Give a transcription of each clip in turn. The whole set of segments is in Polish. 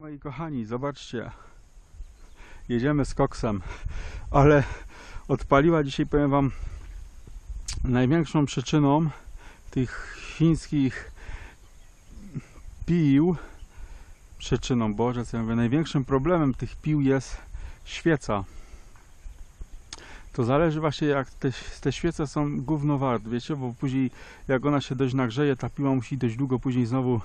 Moi kochani, zobaczcie. Jedziemy z koksem, ale odpaliła dzisiaj, powiem Wam, największą przyczyną tych chińskich pił, przyczyną, Boże, co ja mówię, największym problemem tych pił jest świeca. To zależy właśnie jak te, te świece są gówno wart, wiecie, bo później jak ona się dość nagrzeje, ta piła musi dość długo później znowu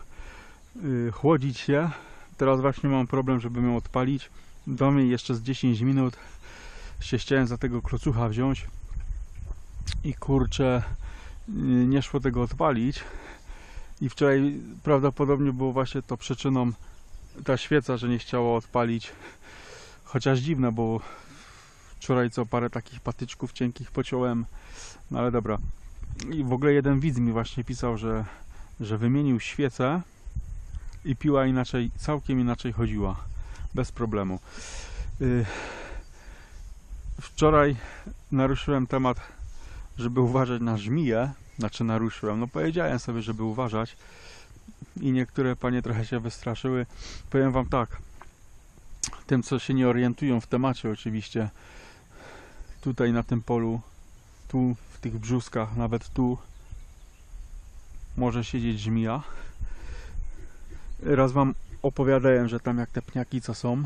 y, chłodzić się. Teraz właśnie mam problem, żeby ją odpalić. Do mnie jeszcze z 10 minut się chciałem za tego klocucha wziąć. I kurczę nie szło tego odpalić. I wczoraj prawdopodobnie było właśnie to przyczyną ta świeca, że nie chciało odpalić. Chociaż dziwne, bo wczoraj co parę takich patyczków cienkich pociąłem. No ale dobra. I w ogóle jeden widz mi właśnie pisał, że, że wymienił świecę i piła inaczej, całkiem inaczej chodziła. Bez problemu. Yy, Wczoraj naruszyłem temat, żeby uważać na żmiję. Znaczy naruszyłem, no powiedziałem sobie, żeby uważać i niektóre panie trochę się wystraszyły. Powiem wam tak, tym co się nie orientują w temacie oczywiście, tutaj na tym polu, tu w tych brzuskach, nawet tu może siedzieć żmija. Raz wam opowiadałem, że tam jak te pniaki co są,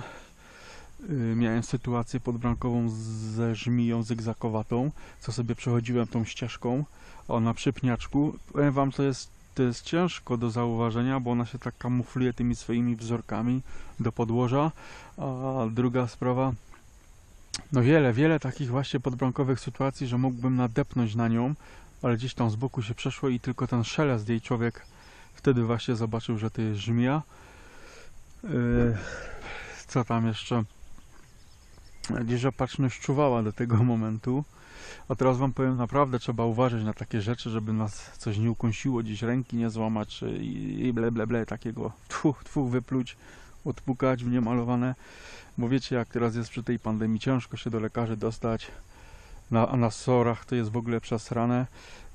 yy, miałem sytuację podbrankową ze żmiją zygzakowatą, co sobie przechodziłem tą ścieżką, ona przy pniaczku. Powiem wam, to jest, to jest ciężko do zauważenia, bo ona się tak kamufluje tymi swoimi wzorkami do podłoża. A druga sprawa, no wiele, wiele takich właśnie podbrankowych sytuacji, że mógłbym nadepnąć na nią, ale gdzieś tam z boku się przeszło i tylko ten szelest jej człowiek wtedy właśnie zobaczył, że to jest żmija. Yy, co tam jeszcze? Gdzieś opatrzność czuwała do tego momentu. A teraz wam powiem, naprawdę trzeba uważać na takie rzeczy, żeby nas coś nie ukąsiło, gdzieś ręki nie złamać i ble ble ble takiego tfu, tfu wypluć, odpukać w niemalowane. Bo wiecie jak teraz jest przy tej pandemii, ciężko się do lekarzy dostać. Na, na sorach to jest w ogóle przesrane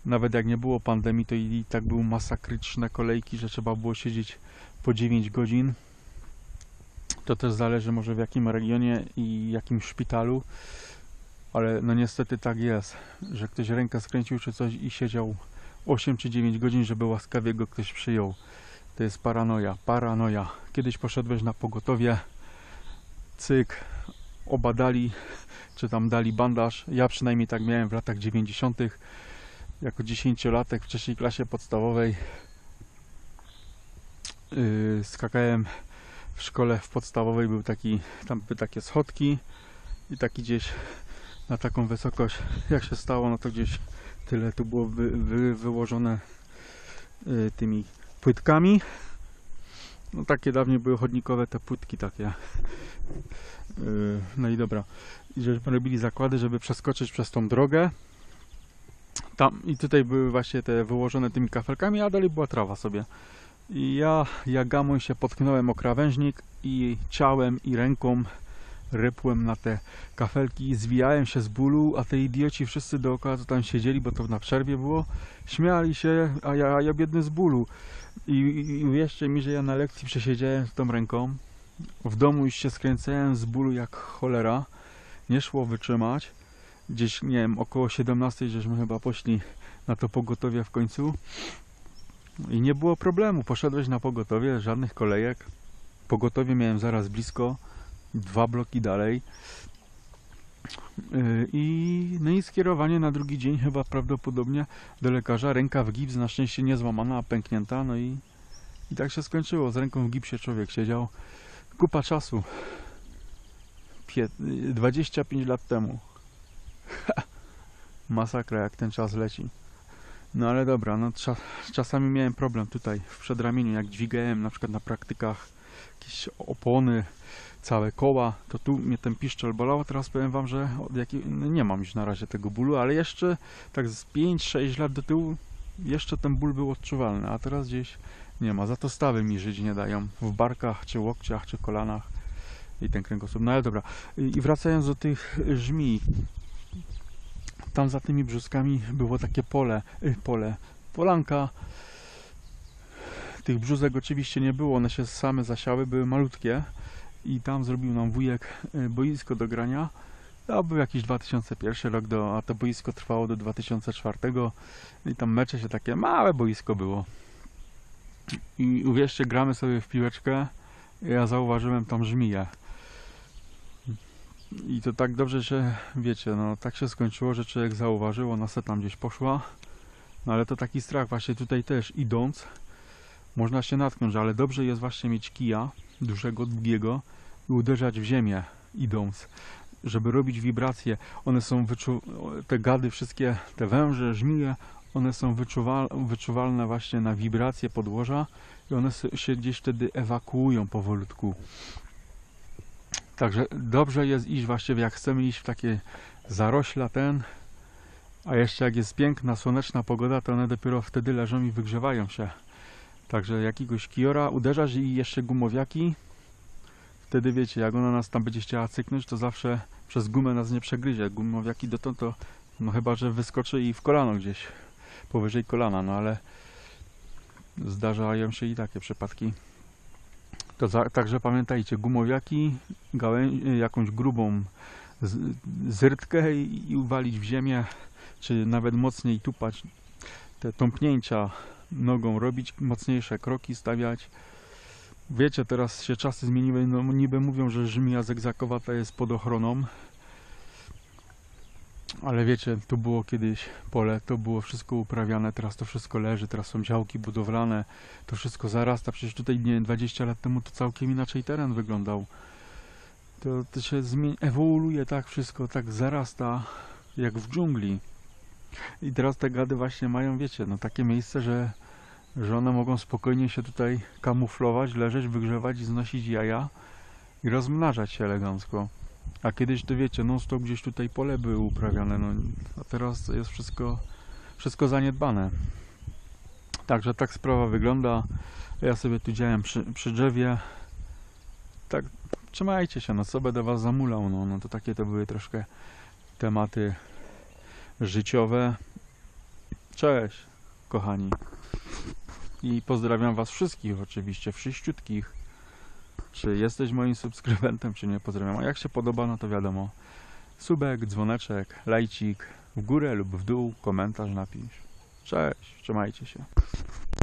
nawet jak nie było pandemii, to i tak były masakryczne kolejki, że trzeba było siedzieć po 9 godzin. To też zależy może w jakim regionie i jakim szpitalu, ale no niestety tak jest, że ktoś rękę skręcił czy coś i siedział 8 czy 9 godzin, żeby łaskawie go ktoś przyjął. To jest paranoja, paranoja. Kiedyś poszedłeś na pogotowie, cyk, obadali, czy tam dali bandaż. Ja przynajmniej tak miałem w latach 90 jako dziesięciolatek w trzeciej klasie podstawowej yy, skakałem w szkole w podstawowej był taki, tam były takie schodki i taki gdzieś na taką wysokość jak się stało, no to gdzieś tyle tu było wy, wy, wyłożone yy, tymi płytkami. No takie dawniej były chodnikowe te płytki takie. Yy, no i dobra. I żeśmy robili zakłady, żeby przeskoczyć przez tą drogę tam i tutaj były właśnie te wyłożone tymi kafelkami, a dalej była trawa sobie. I ja, jak gamoń się potknąłem o krawężnik i ciałem i ręką rypłem na te kafelki, zwijałem się z bólu, a te idioci wszyscy dookoła, co tam siedzieli, bo to na przerwie było, śmiali się, a ja, ja biedny z bólu. I, i, i uwierzcie mi, że ja na lekcji przesiedziałem z tą ręką, w domu już się skręcałem z bólu jak cholera, nie szło wytrzymać gdzieś, nie wiem, około 17 żeśmy chyba poszli na to pogotowie w końcu. I nie było problemu, poszedłeś na pogotowie, żadnych kolejek. Pogotowie miałem zaraz blisko dwa bloki dalej. Yy, i no i skierowanie na drugi dzień chyba prawdopodobnie do lekarza, ręka w gips, na szczęście nie złamana, a pęknięta, no i i tak się skończyło, z ręką w gipsie człowiek siedział. Kupa czasu. Pie 25 lat temu Masakra jak ten czas leci. No ale dobra, no cza czasami miałem problem tutaj w przedramieniu, jak dźwigałem na przykład na praktykach jakieś opony, całe koła, to tu mnie ten piszczel bolał, teraz powiem wam, że jakiej, no nie mam już na razie tego bólu, ale jeszcze tak z 5-6 lat do tyłu jeszcze ten ból był odczuwalny, a teraz gdzieś nie ma. Za to stawy mi żyć nie dają w barkach, czy łokciach, czy kolanach i ten kręgosłup. No ale dobra. I wracając do tych żmi, tam za tymi brzuskami było takie pole, y, pole, polanka. Tych brzuzek oczywiście nie było, one się same zasiały, były malutkie i tam zrobił nam wujek y, boisko do grania. To był jakiś 2001 rok, do, a to boisko trwało do 2004 i tam mecze się takie, małe boisko było. I uwierzcie, gramy sobie w piłeczkę, ja zauważyłem tam żmiję. I to tak dobrze, że wiecie, no tak się skończyło, że człowiek zauważył, ona se tam gdzieś poszła. No ale to taki strach właśnie tutaj też idąc, można się natknąć, ale dobrze jest właśnie mieć kija, dużego, długiego i uderzać w ziemię idąc, żeby robić wibracje. One są wyczu... te gady wszystkie, te węże, żmije, one są wyczuwal... wyczuwalne właśnie na wibracje podłoża i one się gdzieś wtedy ewakuują powolutku. Także dobrze jest iść właściwie, jak chcemy iść w takie zarośla ten, a jeszcze jak jest piękna, słoneczna pogoda, to one dopiero wtedy leżą i wygrzewają się. Także jakiegoś kiora uderzasz i jeszcze gumowiaki, wtedy wiecie, jak ona nas tam będzie chciała cyknąć, to zawsze przez gumę nas nie przegryzie. Gumowiaki dotąd to, no chyba, że wyskoczy i w kolano gdzieś, powyżej kolana, no ale zdarzają się i takie przypadki. Także pamiętajcie, gumowiaki, jakąś grubą zyrtkę i, i uwalić w ziemię, czy nawet mocniej tupać, te tąpnięcia nogą robić, mocniejsze kroki stawiać. Wiecie, teraz się czasy zmieniły, no niby mówią, że żmija zegzakowata jest pod ochroną, ale wiecie, tu było kiedyś pole, to było wszystko uprawiane, teraz to wszystko leży, teraz są działki budowlane, to wszystko zarasta. Przecież tutaj nie, 20 lat temu to całkiem inaczej teren wyglądał. To, to się ewoluuje tak wszystko, tak zarasta jak w dżungli. I teraz te gady właśnie mają, wiecie, no takie miejsce, że, że one mogą spokojnie się tutaj kamuflować, leżeć, wygrzewać, znosić jaja i rozmnażać się elegancko. A kiedyś to wiecie, non stop gdzieś tutaj pole były uprawiane, no a teraz jest wszystko, wszystko zaniedbane. Także tak sprawa wygląda. Ja sobie tu działam przy, przy drzewie. Tak, trzymajcie się, no co będę was zamulał, no, no to takie to były troszkę tematy życiowe. Cześć, kochani. I pozdrawiam was wszystkich oczywiście, wszyściutkich. Czy jesteś moim subskrybentem, czy nie, pozdrawiam. A jak się podoba, no to wiadomo. Subek, dzwoneczek, lajcik, w górę lub w dół, komentarz napisz. Cześć, trzymajcie się.